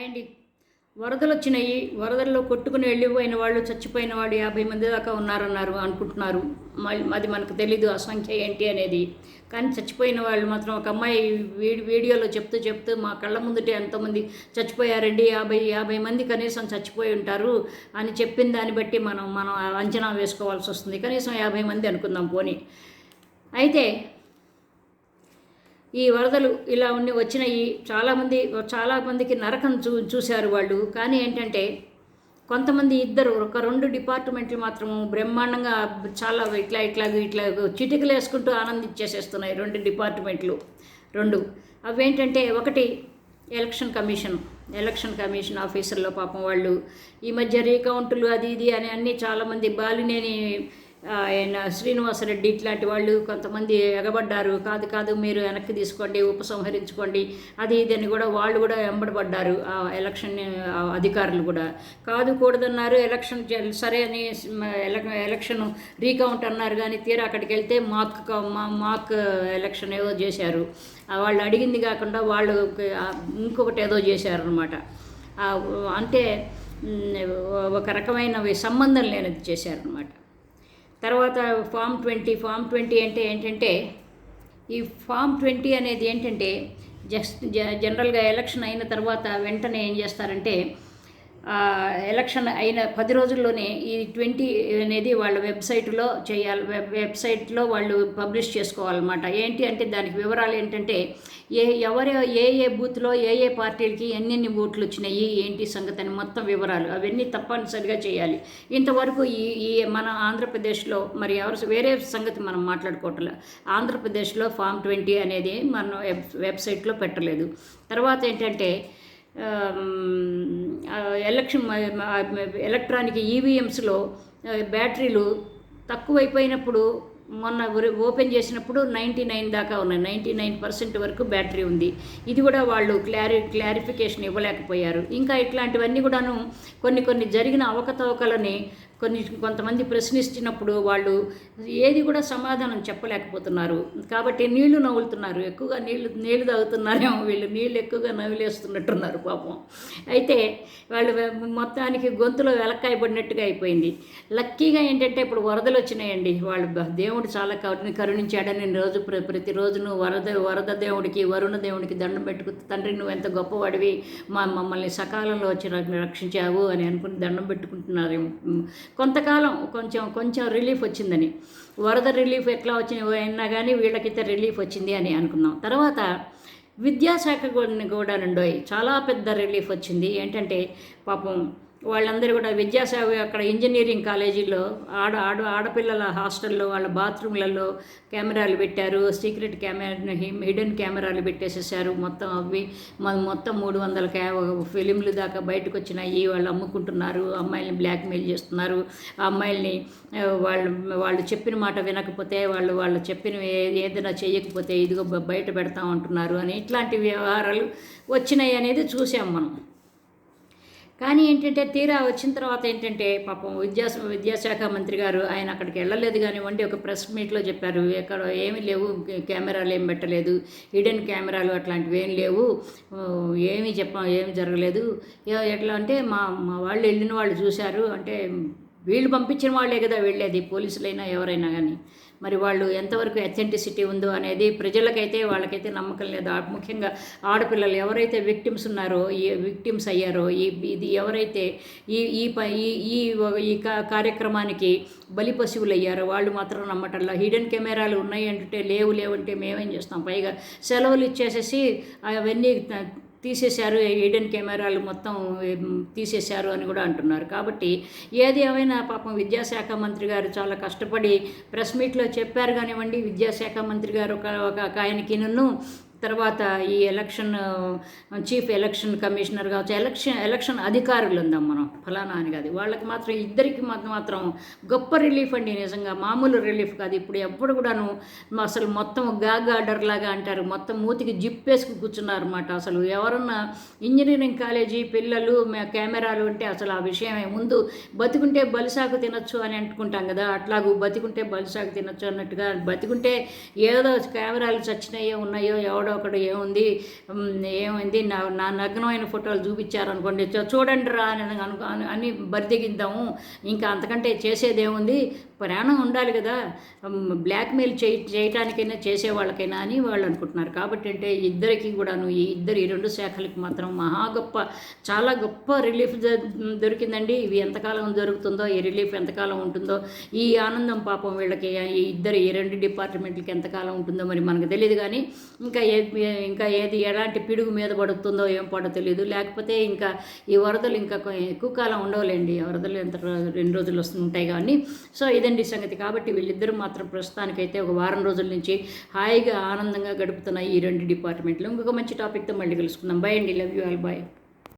Hi అండి వరదలు వచ్చినాయి. వరదల్లో కొట్టుకుని వెళ్ళిపోయిన వాళ్ళు చచ్చిపోయిన వాళ్ళు యాభై మంది దాకా ఉన్నారన్నారు అనుకుంటున్నారు. అది మనకు తెలీదు ఆ సంఖ్య ఏంటి అనేది. కానీ చచ్చిపోయిన వాళ్ళు మాత్రం ఒక అమ్మాయి వీడి వీడియోలో చెప్తూ చెప్తూ మా కళ్ళ ముందుటే ఎంతోమంది చచ్చిపోయారండి యాభై యాభై మంది కనీసం చచ్చిపోయి ఉంటారు అని చెప్పిన దాన్ని బట్టి మనం మనం అంచనా వేసుకోవాల్సి వస్తుంది. కనీసం యాభై మంది అనుకుందాం పోనీ. అయితే ఈ వరదలు ఇలా ఉన్ని వచ్చినాయి. చాలామంది చాలామందికి నరకం చూ చూశారు వాళ్ళు. కానీ ఏంటంటే కొంతమంది ఇద్దరు ఒక రెండు డిపార్ట్మెంట్లు మాత్రం బ్రహ్మాండంగా చాలా ఇట్లా ఇట్లా ఇట్లా చిటికలు వేసుకుంటూ ఆనందించేసేస్తున్నాయి రెండు డిపార్ట్మెంట్లు. రెండు. అవేంటంటే ఒకటి ఎలక్షన్ కమిషన్. ఎలక్షన్ కమిషన్ ఆఫీసర్లో పాపం వాళ్ళు ఈ మధ్య రీకౌంటులు అది ఇది అని అన్నీ చాలామంది బాలినేని ఆయన శ్రీనివాసరెడ్డి ఇట్లాంటి వాళ్ళు కొంతమంది ఎగబడ్డారు. కాదు కాదు మీరు వెనక్కి తీసుకోండి ఉపసంహరించుకోండి అది ఇది అని కూడా వాళ్ళు కూడా వెంబడబడ్డారు ఆ ఎలక్షన్ అధికారులు కూడా. కాదు కూడదన్నారు ఎలక్షన్ సరే అని ఎలక్షన్ రీకౌంట్ అన్నారు కానీ తీరా అక్కడికి వెళ్తే మాక్ మాక్ ఎలక్షన్ ఏదో చేశారు. వాళ్ళు అడిగింది కాకుండా వాళ్ళు ఇంకొకటి ఏదో చేశారనమాట అంటే ఒక రకమైన సంబంధం లేనిది చేశారనమాట తర్వాత ఫామ్ ట్వంటీ ఫామ్ ట్వంటీ అంటే ఏంటంటే ఈ ఫామ్ ట్వంటీ అనేది ఏంటంటే జస్ట్ జ జనరల్గా ఎలక్షన్ అయిన తర్వాత వెంటనే ఏం చేస్తారంటే ఎలక్షన్ అయిన పది రోజుల్లోనే ఈ ట్వంటీ అనేది వాళ్ళ వెబ్సైట్లో చేయాలి వెబ్ వెబ్సైట్లో వాళ్ళు పబ్లిష్ చేసుకోవాలన్నమాట. ఏంటి అంటే దానికి వివరాలు ఏంటంటే ఏ ఎవరు ఏ ఏ బూత్లో ఏ ఏ పార్టీలకి ఎన్నెన్ని ఓట్లు వచ్చినాయి ఏంటి సంగతి అని మొత్తం వివరాలు అవన్నీ తప్పనిసరిగా చేయాలి. ఇంతవరకు ఈ ఈ మన ఆంధ్రప్రదేశ్లో మరి ఎవరు వేరే సంగతి మనం మాట్లాడుకోవట్లే. ఆంధ్రప్రదేశ్లో ఫామ్ ట్వంటీ అనేది మనం వెబ్ వెబ్సైట్లో పెట్టలేదు. తర్వాత ఏంటంటే ఎలక్షన్ ఎలక్ట్రానిక్ ఈవీఎంస్లో బ్యాటరీలు తక్కువైపోయినప్పుడు మొన్న ఓపెన్ చేసినప్పుడు నైంటీ నైన్ దాకా ఉన్నాయి. నైంటీ నైన్ పర్సెంట్ వరకు బ్యాటరీ ఉంది. ఇది కూడా వాళ్ళు క్లారి క్లారిఫికేషన్ ఇవ్వలేకపోయారు. ఇంకా ఇట్లాంటివన్నీ కూడాను కొన్ని కొన్ని జరిగిన అవకతవకలని కొన్ని కొంతమంది ప్రశ్నిస్తున్నప్పుడు వాళ్ళు ఏది కూడా సమాధానం చెప్పలేకపోతున్నారు. కాబట్టి నీళ్ళు నవ్వులుతున్నారు. ఎక్కువగా నీళ్ళు నీళ్ళు తాగుతున్నారేమో వీళ్ళు. నీళ్ళు ఎక్కువగా నవ్వులేస్తున్నట్టున్నారు పాపం. అయితే వాళ్ళు మొత్తానికి గొంతులో వెలక్కాయ పడినట్టుగా అయిపోయింది. లక్కీగా ఏంటంటే ఇప్పుడు వరదలు వచ్చినాయండి. వాళ్ళు దేవుడు చాలా కరుణ కరుణించాడని రోజు ప్ర- ప్రతిరోజును వరద వరద దేవుడికి వరుణ దేవుడికి దండం పెట్టుకు తండ్రి నువ్వు ఎంత గొప్పవాడివి. మా మమ్మల్ని సకాలంలో వచ్చి రక్షించావు అని అనుకుని దండం పెట్టుకుంటున్నారు కొంతకాలం కొంచెం కొంచెం రిలీఫ్ వచ్చిందని. వరద రిలీఫ్ ఎట్లా వచ్చింది అయినా కానీ వీళ్ళకైతే రిలీఫ్ వచ్చింది అని అనుకున్నాం. తర్వాత విద్యాశాఖ కూడా కూడా నుండి చాలా పెద్ద రిలీఫ్ వచ్చింది. ఏంటంటే పాపం వాళ్ళందరూ కూడా విద్యాసాగర్ అక్కడ ఇంజనీరింగ్ కాలేజీలో ఆడ ఆడ ఆడపిల్లల హాస్టల్లో వాళ్ళ బాత్రూమ్లలో కెమెరాలు పెట్టారు. సీక్రెట్ కెమెరా హిడెన్ కెమెరాలు పెట్టేసేసారు. మొత్తం అవి మొత్తం మూడు వందల క్యా ఫిలింలు దాకా బయటకు వచ్చినాయి. వాళ్ళు అమ్ముకుంటున్నారు. అమ్మాయిల్ని బ్లాక్మెయిల్ చేస్తున్నారు. ఆ అమ్మాయిల్ని వాళ్ళు వాళ్ళు చెప్పిన మాట వినకపోతే వాళ్ళు వాళ్ళు చెప్పిన ఏదైనా చేయకపోతే ఇదిగో బయట పెడతాం అంటున్నారు అని ఇట్లాంటి వ్యవహారాలు వచ్చినాయి అనేది చూసాం మనం. కానీ ఏంటంటే తీరా వచ్చిన తర్వాత ఏంటంటే పాపం విద్యా విద్యాశాఖ మంత్రి గారు ఆయన అక్కడికి వెళ్ళలేదు కానివ్వండి ఒక ప్రెస్ మీట్లో చెప్పారు. ఎక్కడ ఏమీ లేవు కెమెరాలు ఏం పెట్టలేదు హిడెన్ కెమెరాలు అట్లాంటివి ఏం లేవు ఏమీ చెప్ప ఏమీ జరగలేదు. ఎట్లా అంటే మా మా వాళ్ళు వెళ్ళిన వాళ్ళు చూశారు. అంటే వీళ్ళు పంపించిన వాళ్ళే కదా వెళ్ళేది పోలీసులైనా ఎవరైనా కానీ మరి వాళ్ళు ఎంతవరకు అథెంటిసిటీ ఉందో అనేది ప్రజలకైతే వాళ్ళకైతే నమ్మకం లేదు. ముఖ్యంగా ఆడపిల్లలు ఎవరైతే విక్టిమ్స్ ఉన్నారో ఈ విక్టిమ్స్ అయ్యారో ఈ ఇది ఎవరైతే ఈ ఈ ఈ ఈ కార్యక్రమానికి బలి పశువులు అయ్యారో వాళ్ళు మాత్రం నమ్మటంలో హిడెన్ కెమెరాలు ఉన్నాయి అంటే లేవు లేవంటే మేమేం చేస్తాం? పైగా సెలవులు ఇచ్చేసేసి అవన్నీ తీసేశారు ఈడెన్ కెమెరాలు మొత్తం తీసేశారు అని కూడా అంటున్నారు. కాబట్టి ఏది ఏమైనా పాపం విద్యాశాఖ మంత్రి గారు చాలా కష్టపడి ప్రెస్ మీట్లో చెప్పారు కానివ్వండి విద్యాశాఖ మంత్రి గారు ఒక ఒక ఆయనకి నన్ను తర్వాత ఈ ఎలక్షన్ చీఫ్ ఎలక్షన్ కమిషనర్ కావచ్చు ఎలక్షన్ ఎలక్షన్ అధికారులు ఉందాం మనం ఫలానా అని కాదు. వాళ్ళకి మాత్రం ఇద్దరికి మాత్రం మాత్రం గొప్ప రిలీఫ్ అండి నిజంగా. మామూలు రిలీఫ్ కాదు. ఇప్పుడు ఎప్పుడు కూడాను అసలు మొత్తం గాగాడర్ లాగా అంటారు. మొత్తం మూతికి జిప్పేసుకు కూర్చున్నారు అనమాట అసలు. ఎవరన్నా ఇంజనీరింగ్ కాలేజీ పిల్లలు కెమెరాలు ఉంటే అసలు ఆ విషయమే. ముందు బతికుంటే బలిసాకు తినొచ్చు అని అనుకుంటాం కదా. అట్లాగూ బతికుంటే బలిసాకు తినొచ్చు అన్నట్టుగా బతికుంటే ఏదో కెమెరాలు చచ్చినాయో ఉన్నాయో ఎవడో ఎవడో ఒకడు ఏముంది ఏమైంది నా నా నగ్నమైన ఫోటోలు చూపించారనుకోండి చూడండి రా అని అనుకో అని బరిదిగిద్దాము ఇంకా అంతకంటే చేసేదేముంది ప్రాణం ఉండాలి కదా బ్లాక్మెయిల్ చేయ చేయటానికైనా చేసేవాళ్ళకైనా అని వాళ్ళు అనుకుంటున్నారు. కాబట్టి అంటే ఇద్దరికి కూడాను ఈ ఇద్దరు ఈ రెండు శాఖలకి మాత్రం మహా గొప్ప చాలా గొప్ప రిలీఫ్ దొరికిందండి. ఇవి ఎంతకాలం దొరుకుతుందో ఈ రిలీఫ్ ఎంతకాలం ఉంటుందో ఈ ఆనందం పాపం వీళ్ళకి ఈ ఇద్దరు ఈ రెండు డిపార్ట్మెంట్లకి ఎంతకాలం ఉంటుందో మరి మనకు తెలియదు కానీ ఇంకా ఏ ఇంకా ఏది ఎలాంటి పిడుగు మీద పడుతుందో ఏం పడో తెలియదు లేకపోతే ఇంకా ఈ వరదలు ఇంకా ఎక్కువ కాలం ఉండవులేండి. ఈ వరదలు ఎంత రెండు రోజులు వస్తుంటాయి కానీ సో ఇదండి సంగతి. కాబట్టి వీళ్ళిద్దరూ మాత్రం ప్రస్తుతానికైతే ఒక వారం రోజుల నుంచి హాయిగా ఆనందంగా గడుపుతున్న ఈ రెండు డిపార్ట్మెంట్లు. ఇంకొక మంచి టాపిక్తో మళ్ళీ కలుసుకుందాం. బై అండి. Love you all. బాయ్